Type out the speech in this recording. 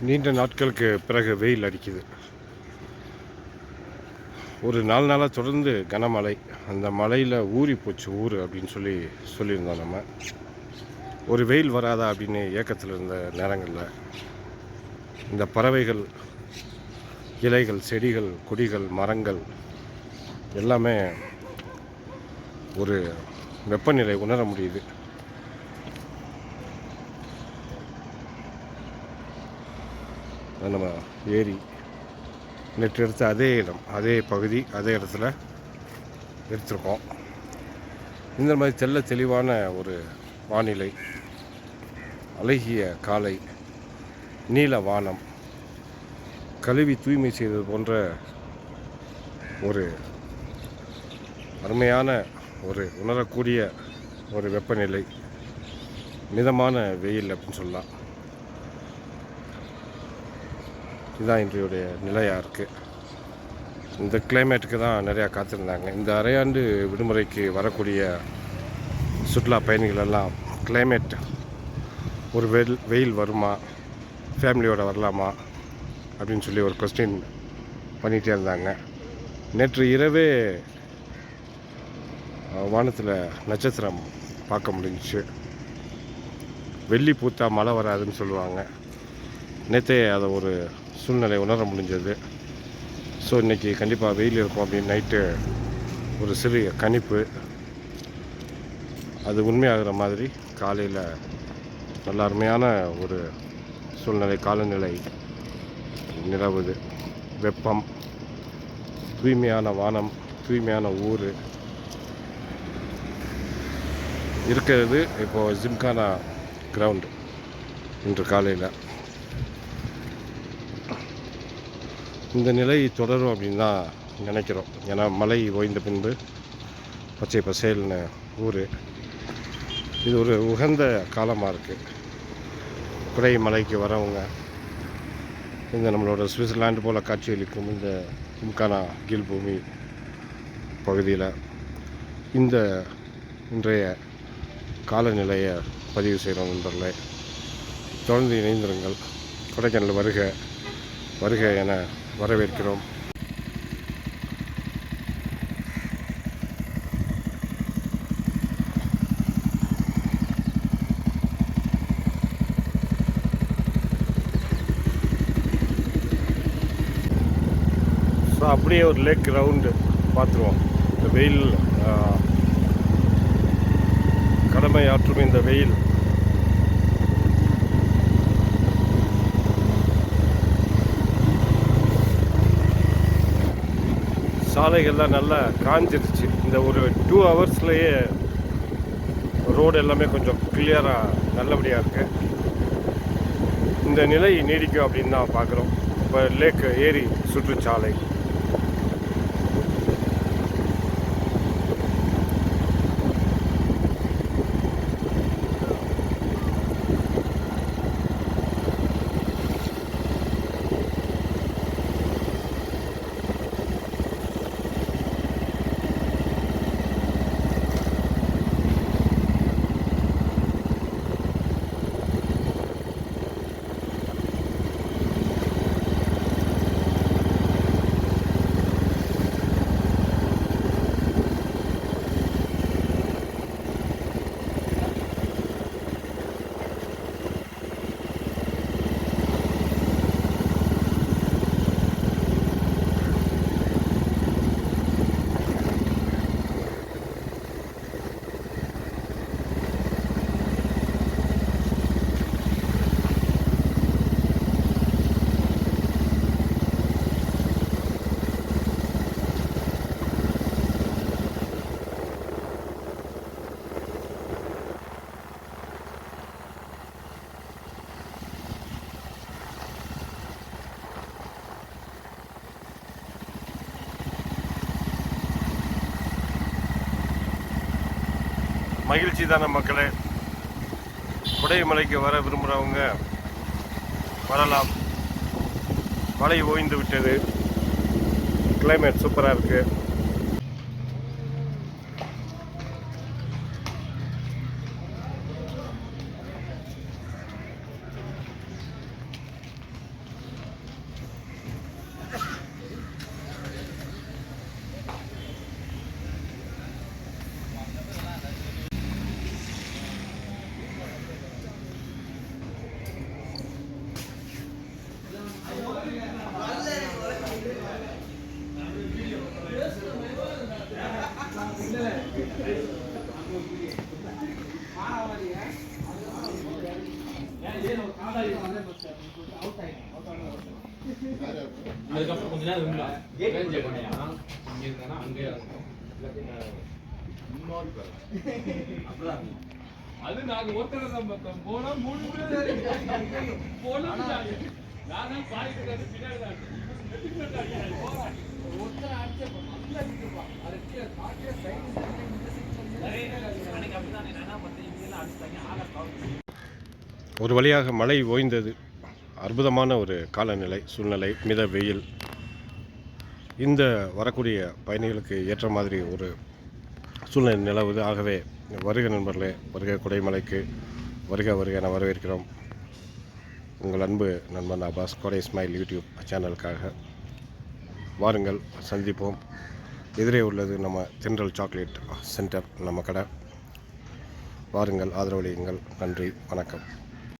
நீண்ட நாட்களுக்கு பிறகு வெயில் அடிக்குது. ஒரு நாலு நாளாக தொடர்ந்து கனமழை. அந்த மழையில் ஊறி போச்சு ஊர் அப்படின்னு சொல்லி சொல்லியிருந்தோம் நம்ம. ஒரு வெயில் வராதா அப்படின்னு ஏக்கத்தில் இருந்த நேரங்களில் இந்த பறவைகள் இலைகள் செடிகள் கொடிகள் மரங்கள் எல்லாமே ஒரு வெப்பநிலை உணர முடியுது. நம்ம ஏரி. நேற்று எடுத்த அதே இடம் அதே பகுதி அதே இடத்துல எடுத்திருக்கோம். இந்த மாதிரி செல்ல தெளிவான ஒரு வானிலை அழகிய காலை நீல வானம் கழுவி தூய்மை செய்தது போன்ற ஒரு அருமையான ஒரு உணரக்கூடிய ஒரு வெப்பநிலை மிதமான வெயில் அப்படின்னு சொல்லலாம். இதுதான் இன்றையுடைய நிலையாக இருக்குது இந்த கிளைமேட்டுக்கு தான் நிறையா காத்திருந்தாங்க. இந்த அரையாண்டு விடுமுறைக்கு வரக்கூடிய சுற்றுலா பயணிகள் எல்லாம் கிளைமேட் ஒரு வெயில் வெயில் வருமா? ஃபேமிலியோட வரலாமா? அப்படின்னு சொல்லி ஒரு கொஸ்டின் பண்ணிகிட்டே இருந்தாங்க. நேற்று இரவே வானத்தில் நட்சத்திரம் பார்க்க முடிஞ்சுச்சு. வெள்ளி பூத்தா மழை வராதுன்னு சொல்லுவாங்க. நேற்றே அதை ஒரு சூழ்நிலை உணர முடிஞ்சது. ஸோ இன்றைக்கி கண்டிப்பாக வெயில் இருக்கும் அப்படின்னு நைட்டு ஒரு சிறிய கணிப்பு. அது உண்மையாகிற மாதிரி காலையில் நல்ல அருமையான ஒரு சூழ்நிலை காலநிலை நிலவுது. வெப்பம் தூய்மையான வானம் தூய்மையான ஊர். இருக்கிறது இப்போது ஜிம்கானா கிரவுண்டு இன்று காலையில். இந்த நிலை தொடரும் அப்படின்னு தான் நினைக்கிறோம். ஏன்னா மழை ஓய்ந்த பின்பு பச்சை பசேல்னு ஊர். இது ஒரு உகந்த காலமாக இருக்குது குடை மலைக்கு வரவங்க இந்த நம்மளோட சுவிட்சர்லாண்டு போல் காட்சியளிக்கும் இந்த கும்கானா கீழ் பூமி பகுதியில் இந்த இன்றைய காலநிலையை பதிவு செய்கிறோம் நண்பர்களே. தொடர்ந்து இணைந்திருங்கள். கொடைக்கானல் வருக வருக என வரவேற்கிறோம். ஸோ அப்படியே ஒரு லேக் ரவுண்டு பார்த்துருவோம். இந்த வெயில் கடமையாற்றும் கடமை ஆற்றும் இந்த வெயில். சாலைகள்லாம் நல்லா காஞ்சிருச்சு. இந்த ஒரு டூ ஹவர்ஸ்லேயே ரோடு எல்லாமே கொஞ்சம் கிளியராக நல்லபடியாக இருக்குது இந்த நிலை நீடிக்கும் அப்படின்னு தான் பார்க்குறோம். இப்போ லேக் ஏரி சுற்றுச்சாலை. மகிழ்ச்சி தானே மக்களே? குடைமலைக்கு வர விரும்புகிறவங்க வரலாம். மழை ஓய்ந்து விட்டது. கிளைமேட் சூப்பராக இருக்குது அதுக்கப்புறம் கொஞ்ச நேரம் இருக்கலாம் இங்க இருந்தானா அங்கேயே அப்படிதான் அது நாங்க ஒருத்தர தான் பார்த்தோம் போனா மூணு பேர் போனா நான் தான் பாய்க்கிறது பின்னாடி தான் ஒருத்தர் அடிச்சு அப்படிதான் என்ன அடிச்சாங்க ஆளை ஒரு வழியாக மழை ஓய்ந்தது. அற்புதமான ஒரு காலநிலை சூழ்நிலை மித வெயில். இந்த வரக்கூடிய பயணிகளுக்கு ஏற்ற மாதிரி ஒரு சூழ்நிலை நிலவுது. ஆகவே வருக நண்பர்களே வருக குடைமலைக்கு வருக வருக என வரவேற்கிறோம். உங்கள் அன்பு நண்பன் அபாஸ் கொடை ஸ்மைல் யூடியூப் சேனலுக்காக வாருங்கள் சந்திப்போம். எதிரே உள்ளது நம்ம தென்றல் சாக்லேட் சென்டர் நம்ம கடை. வாருங்கள் ஆதரவளியுங்கள். நன்றி வணக்கம்.